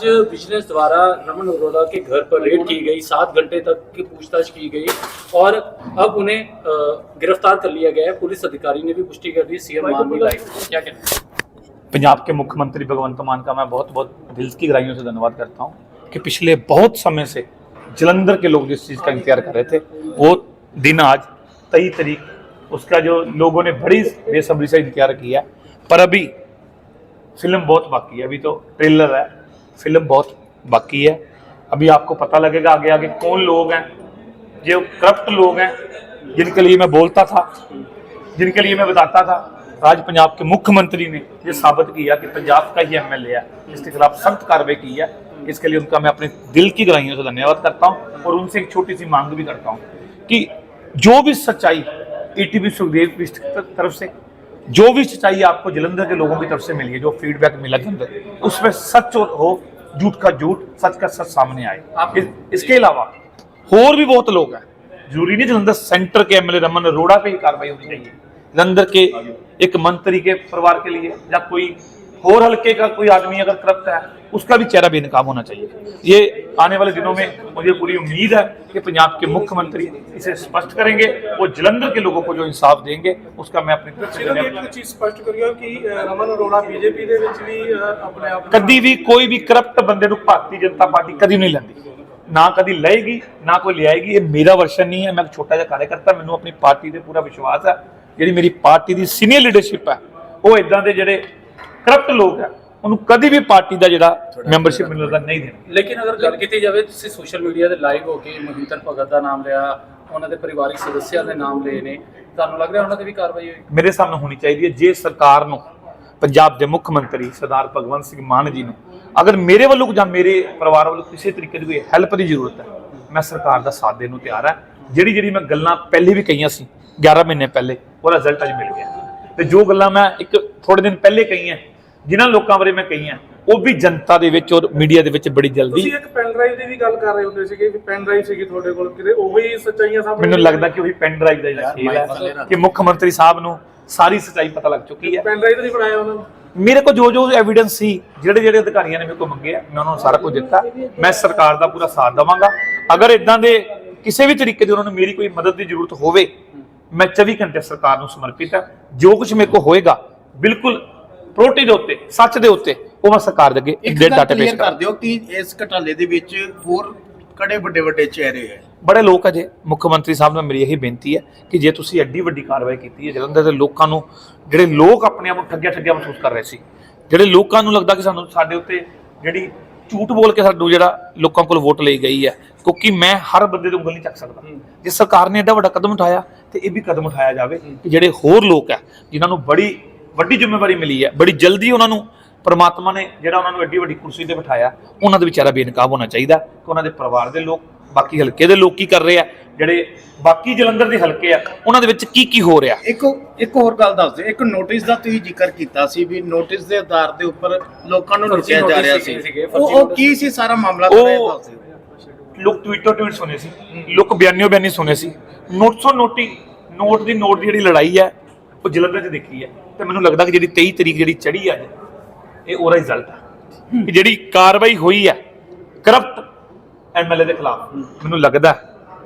आज विजिलेंस द्वारा रमन अरोड़ा के घर पर रेड की गई सात घंटे तक की पूछताछ की गई और अब उन्हें गिरफ़्तार कर लिया गया है। पुलिस अधिकारी ने भी पुष्टि कर दी सीएम मान भी लाई क्या कहना पंजाब के मुख्यमंत्री भगवंत मान का मैं बहुत बहुत दिल की गहराइयों से धन्यवाद करता हूँ कि पिछले बहुत समय से जलंधर के लोग जिस चीज़ का इंतज़ार कर रहे थे वो दिन आज तेईस तरीक उसका जो लोगों ने बड़ी बेसब्री से इंतज़ार किया पर अभी फ़िल्म बहुत बाकी है। अभी तो ट्रेलर है फ़िल्म बहुत बाकी है। अभी आपको पता लगेगा आगे आगे कौन लोग हैं, जो करप्ट लोग हैं, जिनके लिए मैं बोलता था, जिनके लिए मैं बताता था। आज पंजाब के मुख्यमंत्री ने ये साबित किया कि पंजाब का ही एम एल ए है इसके खिलाफ सख्त कार्रवाई की है। इसके लिए उनका मैं अपने दिल की गहराइयों से धन्यवाद करता हूँ और उनसे एक छोटी सी मांग भी करता हूँ कि जो भी सच्चाई ईटीवी सुखदेव की तरफ़ से जो भी सच्चाई आपको जलंधर के लोगों की तरफ से मिली है जो फीडबैक मिला जलंधर उसमें सच और हो झूठ का झूठ सच का सच सामने आए आप- इस, इसके अलावा और भी बहुत लोग हैं जरूरी नहीं जलंधर सेंटर के एमएलए रमन अरोड़ा पे ही कार्रवाई होनी चाहिए जलंधर के एक मंत्री के परिवार के लिए या कोई और हल्के का कोई आदमी अगर करप्ट है उसका भी चेहरा बेनकाब होना चाहिए ये आने वाले दिनों में मुझे पूरी उम्मीद है कि पंजाब के मुख्यमंत्री इसे स्पष्ट करेंगे वो जलंधर के लोगों को जो इंसाफ देंगे उसका मैं अपनी तरफ से ਸਿਰਫ धन्यवाद ਇੱਕ ਚੀਜ਼ ਸਪਸ਼ਟ ਕਰਿਓ ਕਿ ਅ, ਰਮਨ ਅਰੋੜਾ ਬੀਜੇਪੀ ਦੇ ਵਿੱਚ ਵੀ ਅ, ਆਪਣੇ ਆਪ ਨੂੰ- ਕਦੀ ਵੀ ਕੋਈ ਵੀ ਕਰਪਟ ਬੰਦੇ ਨੂੰ ਭਾਰਤੀ ਜਨਤਾ ਪਾਰਟੀ ਕਦੀ ਨਹੀਂ ਲੈਂਦੀ ਨਾ ਕਦੀ ਲਏਗੀ ਨਾ ਕੋਈ ਲਿਆਏਗੀ ਇਹ ਮੇਰਾ ਵਰਸ਼ਨ ਨਹੀਂ ਹੈ ਮੈਂ ਇੱਕ ਛੋਟਾ ਜਿਹਾ ਕਾਰਜਕਰਤਾ ਮੈਨੂੰ ਆਪਣੀ ਪਾਰਟੀ ਤੇ ਪੂਰਾ ਵਿਸ਼ਵਾਸ ਹੈ ਜਿਹੜੀ ਮੇਰੀ ਪਾਰਟੀ ਦੀ ਸੀਨੀਅਰ ਲੀਡਰਸ਼ਿਪ ਹੈ ਉਹ ਇਦਾਂ ਦੇ ਜਿਹੜੇ ਕਰਪਟ ਲੋਕ ਹੈ ਉਹਨੂੰ ਕਦੀ ਵੀ ਪਾਰਟੀ ਦਾ ਜਿਹੜਾ ਮੈਂਬਰਸ਼ਿਪ ਮੈਨੂੰ ਲੱਗਦਾ ਨਹੀਂ ਦੇਣਗੇ ਲੇਕਿਨ ਅਗਰ ਗੱਲ ਕੀਤੀ ਜਾਵੇ ਤੁਸੀਂ ਸੋਸ਼ਲ ਮੀਡੀਆ ਤੇ ਲਾਈਵ ਹੋ ਕੇ ਮਹਿੰਦਰ ਭਗਤ ਦਾ ਨਾਮ ਲਿਆ ਉਹਨਾਂ ਦੇ ਪਰਿਵਾਰਿਕ ਸਦੱਸਿਆਂ ਦੇ ਨਾਮ ਲਏ ਨੇ ਤੁਹਾਨੂੰ ਲੱਗ ਰਿਹਾ ਉਹਨਾਂ ਤੇ ਵੀ ਕਾਰਵਾਈ ਹੋਈ ਮੇਰੇ ਸਾਹਮਣੇ ਹੋਣੀ ਚਾਹੀਦੀ ਹੈ ਜੇ ਸਰਕਾਰ ਨੂੰ ਪੰਜਾਬ ਦੇ ਮੁੱਖ ਮੰਤਰੀ ਸਰਦਾਰ ਭਗਵੰਤ ਸਿੰਘ ਮਾਨ ਜੀ ਨੂੰ ਅਗਰ ਮੇਰੇ ਵੱਲੋਂ ਜਾਂ ਮੇਰੇ ਪਰਿਵਾਰ ਵੱਲੋਂ ਕਿਸੇ ਤਰੀਕੇ ਦੀ ਕੋਈ ਹੈਲਪ ਦੀ ਜ਼ਰੂਰਤ ਹੈ ਮੈਂ ਸਰਕਾਰ ਦਾ ਸਾਥ ਦੇਣ ਨੂੰ ਤਿਆਰ ਹਾਂ। ਜਿਹੜੀ ਜਿਹੜੀ ਮੈਂ ਗੱਲਾਂ ਪਹਿਲੇ ਵੀ ਕਹੀਆਂ ਸੀ 11 ਮਹੀਨੇ ਪਹਿਲੇ ਉਹਦਾ ਰਿਜ਼ਲਟ ਅੱਜ ਮਿਲ ਗਿਆ। ਤੇ ਜੋ ਗੱਲਾਂ ਮੈਂ ਇੱਕ ਥੋੜੇ ਦਿਨ ਪਹਿਲੇ ਕਹੀਆਂ ਜਿਨ੍ਹਾਂ ਲੋਕਾਂ ਬਾਰੇ ਮੈਂ ਕਹੀਆਂ ਉਹ ਵੀ ਜਨਤਾ ਦੇ ਵਿੱਚ ਔਰ ਮੀਡੀਆ ਦੇ ਵਿੱਚ ਬੜੀ ਜਲਦੀ ਤੁਸੀਂ ਇੱਕ ਪੈਨ ਡਰਾਈਵ ਦੀ ਵੀ ਗੱਲ ਕਰ ਰਹੇ ਹੁੰਦੇ ਸੀਗੇ ਕਿ ਪੈਨ ਡਰਾਈਵ ਸੀਗੀ ਤੁਹਾਡੇ ਕੋਲ ਕਿਤੇ ਉਹੀ ਸੱਚਾਈਆਂ ਸਾਹਮਣੇ ਮੈਨੂੰ ਲੱਗਦਾ ਕਿ ਉਹੀ ਪੈਨ ਡਰਾਈਵ ਦਾ ਜਿਹੜਾ ਖੇਲ ਹੈ ਕਿ ਮੁੱਖ ਮੰਤਰੀ ਸਾਹਿਬ ਨੂੰ ਸਾਰੀ ਸੱਚਾਈ ਪਤਾ ਲੱਗ ਚੁੱਕੀ ਹੈ। ਪੈਨ ਡਰਾਈਵ ਨਹੀਂ ਬਣਾਇਆ ਉਹਨਾਂ ਨੇ। ਮੇਰੇ ਕੋਲ ਜੋ ਜੋ ਐਵੀਡੈਂਸ ਸੀ ਜਿਹੜੇ ਜਿਹੜੇ ਅਧਿਕਾਰੀਆਂ ਨੇ ਮੇਰੇ ਕੋਲ ਮੰਗਿਆ ਮੈਂ ਉਹਨਾਂ ਨੂੰ ਸਾਰਾ ਕੁਝ ਦਿੱਤਾ। ਮੈਂ ਸਰਕਾਰ ਦਾ ਪੂਰਾ ਸਾਥ ਦੇਵਾਂਗਾ। ਅਗਰ ਇਦਾਂ ਦੇ ਕਿਸੇ ਵੀ ਤਰੀਕੇ ਦੀ ਉਹਨਾਂ ਨੂੰ ਮੇਰੀ ਕੋਈ ਮਦਦ ਦੀ ਜ਼ਰੂਰਤ ਹੋਵੇ ਮੈਂ 24 ਘੰਟੇ ਸਰਕਾਰ ਨੂੰ ਸਮਰਪਿਤ ਹਾਂ। ਜੋ ਕੁਝ ਮੇਰੇ ਕੋਲ ਹੋਏਗਾ ਬਿਲਕੁਲ ਪ੍ਰੋਟੀ ਦੇ ਉੱਤੇ ਸੱਚ ਦੇ ਉੱਤੇ ਉਹ ਮੈਂ ਸਰਕਾਰ ਦੇ ਅੱਗੇ ਇੱਕ ਡਾਟਾ ਪੇਸ਼ ਕਰ ਦਿਓ ਕਿ ਇਸ ਘਟਾਲੇ ਦੇ ਵਿੱਚ ਹੋਰ ਕੜੇ ਵੱਡੇ ਵੱਡੇ ਚਿਹਰੇ ਹੈ। ਬੜੇ ਲੋਕ ਅਜੇ ਮੁੱਖ ਮੰਤਰੀ ਸਾਹਿਬ ਨੂੰ ਮੇਰੀ ਇਹੀ ਬੇਨਤੀ ਹੈ ਕਿ ਜੇ ਤੁਸੀਂ ਐਡੀ ਵੱਡੀ ਕਾਰਵਾਈ ਕੀਤੀ ਹੈ ਜਲੰਧਰ ਦੇ ਲੋਕਾਂ ਨੂੰ ਜਿਹੜੇ ਲੋਕ ਆਪਣੇ ਆਪ ਨੂੰ ਠੱਗਿਆ ਠੱਗਿਆ ਮਹਿਸੂਸ ਕਰ ਰਹੇ ਸੀ ਜਿਹੜੇ ਲੋਕਾਂ ਨੂੰ ਲੱਗਦਾ ਕਿ ਸਾਨੂੰ ਸਾਡੇ ਉੱਤੇ ਜਿਹੜੀ ਝੂਠ ਬੋਲ ਕੇ ਸਾਨੂੰ ਜਿਹੜਾ ਲੋਕਾਂ ਕੋਲ ਵੋਟ ਲਈ ਗਈ ਹੈ ਕਿਉਂਕਿ ਮੈਂ ਹਰ ਬੰਦੇ ਤੋਂ ਉਂਗਲ ਨਹੀਂ ਚੱਕ ਸਕਦਾ। ਜੇ ਸਰਕਾਰ ਨੇ ਐਡਾ ਵੱਡਾ ਕਦਮ ਉਠਾਇਆ ਤੇ ਇਹ ਵੀ ਕਦਮ ਉਠਾਇਆ ਜਾਵੇ ਕਿ ਜਿਹੜੇ ਹੋਰ ਲੋਕ ਹੈ ਜਿਨ੍ਹਾਂ ਨੂੰ ਬੜੀ ਵੱਡੀ ਜ਼ਿੰਮੇਵਾਰੀ ਮਿਲੀ ਹੈ। ਬੜੀ ਜਲਦੀ ਉਹਨਾਂ ਨੂੰ ਪਰਮਾਤਮਾ ਨੇ ਜਿਹੜਾ ਉਹਨਾਂ ਨੂੰ ਐਡੀ ਵੱਡੀ ਕੁਰਸੀ ਤੇ ਬਿਠਾਇਆ ਉਹਨਾਂ ਦਾ ਵਿਚਾਰਾ ਬੇਨਕਾਬ ਹੋਣਾ ਚਾਹੀਦਾ ਕਿ ਉਹਨਾਂ ਦੇ ਪਰਿਵਾਰ ਦੇ ਲੋਕ ਬਾਕੀ ਹਲਕੇ ਦੇ ਲੋਕ ਕੀ ਕਰ ਰਹੇ ਆ ਜਿਹੜੇ ਬਾਕੀ ਜਲੰਧਰ ਦੇ ਹਲਕੇ ਆ ਉਹਨਾਂ ਦੇ ਵਿੱਚ ਕੀ ਕੀ ਹੋ ਰਿਹਾ? ਇੱਕ ਇੱਕ ਹੋਰ ਗੱਲ ਦੱਸ ਦਿਓ। ਇੱਕ ਨੋਟਿਸ ਦਾ ਤੁਸੀਂ ਜ਼ਿਕਰ ਕੀਤਾ ਸੀ ਵੀ ਨੋਟਿਸ ਦੇ ਆਧਾਰ ਦੇ ਉੱਪਰ ਲੋਕਾਂ ਨੂੰ ਲੁੱਟਿਆ ਜਾ ਰਿਹਾ ਸੀ। ਉਹ ਉਹ ਕੀ ਸੀ? ਸਾਰਾ ਮਾਮਲਾ ਥੋੜਾ ਉਹ- ਦੱਸ ਦਿਓ। ਲੋਕ ਟਵੀਟਰ ਟਵੀਟ ਸੁਣੇ ਸੀ। ਲੋਕ ਬਿਆਨਿਓ ਬਿਆਨੀ ਸੁਣੇ ਸੀ। ਨੋਟਸੋ ਨੋਟੀ ਨੋਟ ਦੀ ਨੋਟ ਦੀ ਜਿਹੜੀ ਲੜਾਈ ਹੈ ਉਹ ਜਲੰਧਰ 'ਚ ਦੇਖੀ ਹੈ। ਤੇ ਮੈਨੂੰ ਲੱਗਦਾ ਕਿ ਜਿਹੜੀ 23 ਤਰੀਕ ਜਿਹੜੀ ਚੜੀ ਅੱਜ, ਇਹ ਉਹਦਾ ਰਿਜ਼ਲਟ ਆ। ਕਿ ਜਿਹੜੀ ਕਾਰਵਾਈ ਹੋਈ ਹੈ ਕਰਪਟ ਐਮਐਲਏ ਦੇ ਖਿਲਾਫ, ਮੈਨੂੰ ਲੱਗਦਾ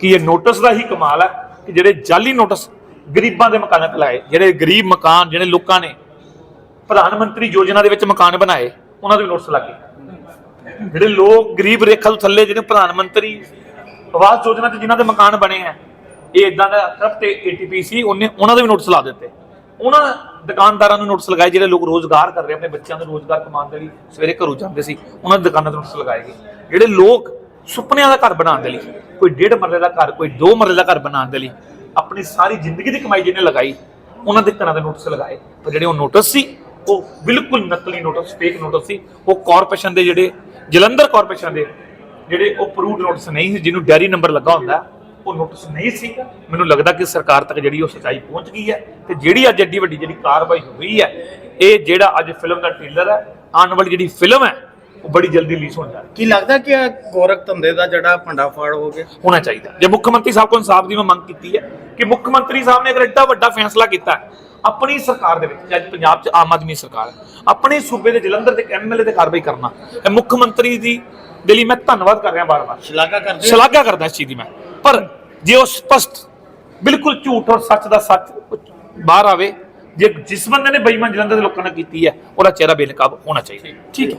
ਕਿ ਇਹ ਨੋਟਿਸ ਦਾ ਹੀ ਕਮਾਲ ਹੈ ਕਿ ਜਿਹੜੇ ਜਾਲੀ ਨੋਟਿਸ ਗਰੀਬਾਂ ਦੇ ਮਕਾਨਾਂ ਤੇ ਲਾਏ, ਜਿਹੜੇ ਗਰੀਬ ਮਕਾਨ, ਜਿਹੜੇ ਲੋਕਾਂ ਨੇ ਪ੍ਰਧਾਨ ਮੰਤਰੀ ਯੋਜਨਾ ਦੇ ਵਿੱਚ ਮਕਾਨ ਬਣਾਏ, ਉਹਨਾਂ ਦੇ ਨੋਟਿਸ ਲੱਗੇ ਜਿਹੜੇ ਲੋਕ ਗਰੀਬ ਰੇਖਾ ਤੋਂ ਥੱਲੇ, ਜਿਹੜੇ ਪ੍ਰਧਾਨ ਮੰਤਰੀ ਆਵਾਸ ਯੋਜਨਾ ਤੇ ਜਿਨ੍ਹਾਂ ਦੇ ਮਕਾਨ ਬਣੇ ਆ, ਇਹ ਇਦਾਂ ਦਾ ਕਰਪ ਤੇ ਏਟੀਪੀ ਸੀ, ਉਹਨੇ ਉਹਨਾਂ ਦੇ ਵੀ ਨੋਟਿਸ ਲਾ ਦਿੱਤੇ। ਉਹਨਾਂ ਦੁਕਾਨਦਾਰਾਂ ਨੂੰ ਨੋਟਿਸ ਲਗਾਏ ਜਿਹੜੇ ਲੋਕ ਰੋਜ਼ਗਾਰ ਕਰ ਰਹੇ ਆਪਣੇ ਬੱਚਿਆਂ ਨੂੰ ਰੋਜ਼ਗਾਰ ਕਮਾਉਣ ਦੇ ਲਈ ਸਵੇਰੇ ਘਰੋਂ ਜਾਂਦੇ ਸੀ, ਉਹਨਾਂ ਦੀ ਦੁਕਾਨਾਂ ਤੇ ਨੋਟਿਸ ਲਗਾਏ ਗਏ। ਜਿਹੜੇ ਲੋਕ ਸੁਪਨਿਆਂ ਦਾ ਘਰ ਬਣਾਉਣ ਦੇ ਲਈ, ਕੋਈ ਡੇਢ ਮਰਲੇ ਦਾ ਘਰ, ਕੋਈ ਦੋ ਮਰਲੇ ਦਾ ਘਰ ਬਣਾਉਣ ਦੇ ਲਈ, ਆਪਣੀ ਸਾਰੀ ਜ਼ਿੰਦਗੀ ਦੀ ਕਮਾਈ ਜਿਹਨੇ ਲਗਾਈ, ਉਹਨਾਂ ਦੇ ਘਰਾਂ ਦੇ ਨੋਟਿਸ ਲਗਾਏ। ਪਰ ਜਿਹੜੇ ਉਹ ਨੋਟਿਸ ਸੀ, ਉਹ ਬਿਲਕੁਲ ਨਕਲੀ ਨੋਟਿਸ ਫੇਕ ਨੋਟਿਸ ਸੀ। ਉਹ ਕਾਰਪੋਰੇਸ਼ਨ ਦੇ ਜਿਹੜੇ, ਜਲੰਧਰ ਕਾਰਪੋਰੇਸ਼ਨ ਦੇ ਜਿਹੜੇ ਉਹ ਅਪਰੂਵਡ ਨੋਟਿਸ ਨਹੀਂ ਸੀ, ਜਿਹਨੂੰ ਡੈਰੀ ਨੰਬਰ ਲੱਗਾ ਹੁੰਦਾ ਉਹ ਨੋਟਿਸ ਨਹੀਂ ਸੀ ਮੈਨੂੰ ਲੱਗਦਾ ਕਿ ਸਰਕਾਰ ਤੱਕ ਜਿਹੜੀ ਉਹ ਸਚਾਈ ਪਹੁੰਚ ਗਈ ਹੈ ਤੇ ਜਿਹੜੀ ਅੱਜ ਐਡੀ ਵੱਡੀ ਜਿਹੜੀ ਕਾਰਵਾਈ ਹੋਈ ਹੈ ਇਹ ਜਿਹੜਾ ਅੱਜ ਫਿਲਮ ਦਾ ਟ੍ਰੇਲਰ ਹੈ ਆਉਣ ਵਾਲੀ ਜਿਹੜੀ ਫਿਲਮ ਹੈ ਉਹ ਬੜੀ ਜਲਦੀ ਰਿਲੀਜ਼ ਹੋਣ ਜਾ ਰਹੀ ਕੀ ਲੱਗਦਾ ਕਿ ਗੋਰਖ ਧੰਦੇ ਦਾ ਜਿਹੜਾ ਭੰਡਾਫਾੜ ਹੋ ਗਿਆ? ਹੋਣਾ ਚਾਹੀਦਾ। ਜੇ ਮੁੱਖ ਮੰਤਰੀ ਸਾਹਿਬ ਕੋਲ ਇਨਸਾਫ ਦੀ ਮੈਂ ਮੰਗ ਕੀਤੀ ਹੈ ਕਿ ਮੁੱਖ ਮੰਤਰੀ ਸਾਹਿਬ ਨੇ ਅਗਰ ਐਡਾ ਵੱਡਾ ਫੈਸਲਾ ਕੀਤਾ ਆਪਣੀ ਸਰਕਾਰ ਦੇ ਵਿੱਚ ਜੇ ਅੱਜ ਪੰਜਾਬ 'ਚ ਆਮ ਆਦਮੀ ਸਰਕਾਰ ਹੈ ਆਪਣੇ ਸੂਬੇ ਦੇ ਜਲੰਧਰ ਦੇ ਐਮਐਲਏ ਤੇ ਕਾਰਵਾਈ ਕਰਨਾ ਇਹ ਮੁੱਖ ਮੰਤਰੀ ਦੀ ਦੇ ਲਈ ਮੈਂ ਧੰਨਵਾਦ ਕਰ ਰਿਹਾ ਬਾਰ-ਬਾਰ ਸ਼ਲਾਘਾ ਕਰਦੇ? ਸ਼ਲਾਘਾ ਕਰਦਾ ਇਸ ਚੀਜ਼ ਦੀ ਮੈਂ। ਪਰ ਜੇ ਉਹ ਸਪਸ਼ਟ, ਬਿਲਕੁਲ ਝੂਠ ਔਰ ਸੱਚ ਦਾ ਸੱਚ ਬਾਹਰ ਆਵੇ, ਜੇ ਜਿਸ ਬੰਦੇ ਨੇ ਬੇਈਮਾਨ ਜਲੰਧਰ ਦੇ ਲੋਕਾਂ ਨਾਲ ਕੀਤੀ ਹੈ, ਉਹਦਾ ਚਿਹਰਾ ਬੇਨਕਾਬ ਹੋਣਾ ਚਾਹੀਦਾ। ਠੀਕ ਹੈ।